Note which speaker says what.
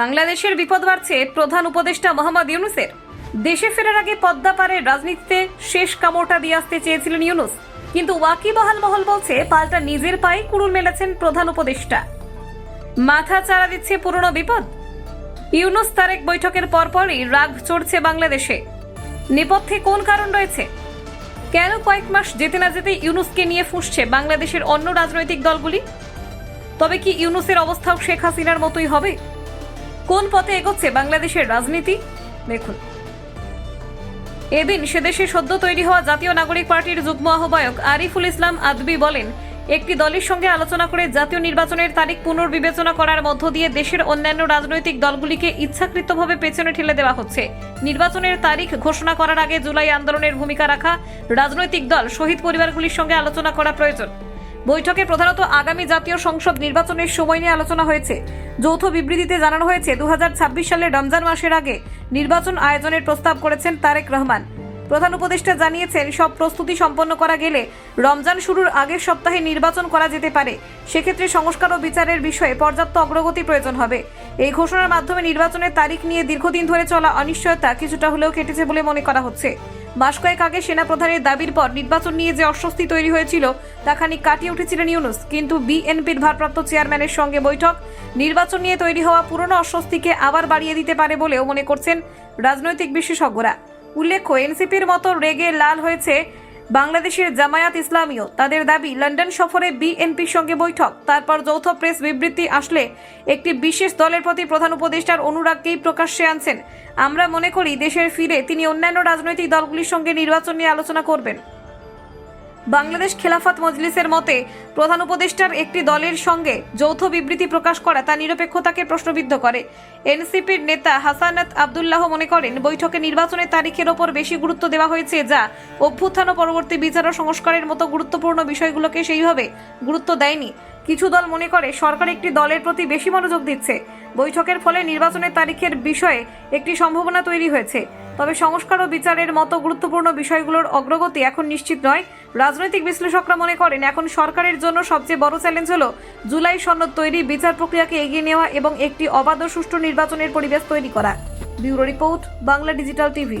Speaker 1: বাংলাদেশের বিপদ বাড়ছে প্রধান উপদেষ্টা মোহাম্মদ ইউনুসের। দেশে ফেরার আগে পদ্মা পারে রাজনীতিতে শেষ কামড়টা দিয়ে আসতে চেয়েছিলেন ইউনুস। কিন্তু ওয়াকিবহাল মহল বলছে পাল্টা নিজের পায়ে কুড়ুল মেলেছেন প্রধান উপদেষ্টা। মাথা চারা দিচ্ছে পুরনো বিপদ। ইউনুস তারেক বৈঠকের পরপরই রাগ চড়ছে বাংলাদেশে। নেপথ্যে কোন কারণ রয়েছে? কেন কয়েক মাস যেতে না যেতে ইউনুসকে নিয়ে ফুসছে বাংলাদেশের অন্য রাজনৈতিক দলগুলি? তবে কি ইউনুসের অবস্থাও শেখ হাসিনার মতোই হবে? কোন পথে এগোচ্ছে বাংলাদেশের রাজনীতি? দেখুন। এদিন সেদেশে সদ্য তৈরি হওয়া জাতীয় নাগরিক পার্টির যুগ্ম আহ্বায়ক আরিফুল ইসলাম আদবি বলেন, একটি দলের সঙ্গে আলোচনা করে জাতীয় নির্বাচনের তারিখ পুনর্বিবেচনা করার মধ্য দিয়ে দেশের অন্যান্য রাজনৈতিক দলগুলিকে ইচ্ছাকৃতভাবে পেছনে ঠেলে দেওয়া হচ্ছে। নির্বাচনের তারিখ ঘোষণা করার আগে জুলাই আন্দোলনের ভূমিকা রাখা রাজনৈতিক দল, শহীদ পরিবারগুলির সঙ্গে আলোচনা করা প্রয়োজন। বৈঠকে প্রধানত আগামী জাতীয় সংসদ নির্বাচনের সময় নিয়ে আলোচনা হয়েছে। যৌথ বিবৃতিতে জানানো হয়েছে দু সালের রমজান মাসের আগে নির্বাচন আয়োজনের প্রস্তাব করেছেন তারেক রহমান। প্রধান উপদেষ্টা জানিয়েছেন, সব প্রস্তুতি সম্পন্ন করা গেলে রমজান শুরুর আগের সপ্তাহে নির্বাচন করা যেতে পারে। সেক্ষেত্রে সংস্কার ও বিচারের বিষয়ে পর্যাপ্ত অগ্রগতি প্রয়োজন হবে। এই ঘোষণার মাধ্যমে নির্বাচনের তারিখ নিয়ে দীর্ঘদিন ধরে চলা অনিশ্চয়তা কিছুটা হলেও কেটেছে বলে মনে করা হচ্ছে। মাস কয়েক আগে সেনাপ্রধানের দাবির পর নির্বাচন নিয়ে যে অস্বস্তি তৈরি হয়েছিল, তা খানিক কাটিয়ে উঠেছিলেন ইউনুস। কিন্তু বিএনপির ভারপ্রাপ্ত চেয়ারম্যানের সঙ্গে বৈঠক, নির্বাচন নিয়ে তৈরি হওয়া পুরনো অস্বস্তিকে আবার বাড়িয়ে দিতে পারে বলেও মনে করছেন রাজনৈতিক বিশেষজ্ঞরা। উল্লেখ্য, এনসিপির মতো রেগে লাল হয়েছে বাংলাদেশের জামায়াত ইসলামীও তাদের দাবি লন্ডন সফরে বিএনপির সঙ্গে বৈঠক, তারপর যৌথ প্রেস বিবৃতি আসলে একটি বিশেষ দলের প্রতি প্রধান উপদেষ্টার অনুরাগকেই প্রকাশ্যে আনছেন। আমরা মনে করি দেশের ফিরে তিনি অন্যান্য রাজনৈতিক দলগুলির সঙ্গে নির্বাচন নিয়ে আলোচনা করবেন। বাংলাদেশ খেলাফত মজলিসের মতে, প্রধান উপদেষ্টার একটি দলের সঙ্গে যৌথ বিবৃতি প্রকাশ করা তা নিরপেক্ষতাকে প্রশ্নবিদ্ধ করে। এনসিপির নেতা হাসানাত আবদুল্লাহ মনে করেন, বৈঠকে নির্বাচনের তারিখের ওপর বেশি গুরুত্ব দেওয়া হয়েছে যা অভ্যুত্থান ও পরবর্তী বিচার ও সংস্কারের মতো গুরুত্বপূর্ণ বিষয়গুলোকে সেইভাবে গুরুত্ব দেয়নি। কিছু দল মনে করে, সরকার একটি দলের প্রতি বেশি মনোযোগ দিচ্ছে। বৈঠকের ফলে নির্বাচনের তারিখের বিষয়ে একটি সম্ভাবনা তৈরি হয়েছে। তবে সংস্কার ও বিচারের মতো গুরুত্বপূর্ণ বিষয়গুলোর অগ্রগতি এখন নিশ্চিত নয়। রাজনৈতিক বিশ্লেষকরা মনে করেন, এখন সরকারের জন্য সবচেয়ে বড় চ্যালেঞ্জ হল জুলাই সনদ তৈরি, বিচার প্রক্রিয়াকে এগিয়ে নেওয়া এবং একটি অবাধ ও সুষ্ঠু নির্বাচনের পরিবেশ তৈরি করা। Bureau report, Bangla digital TV.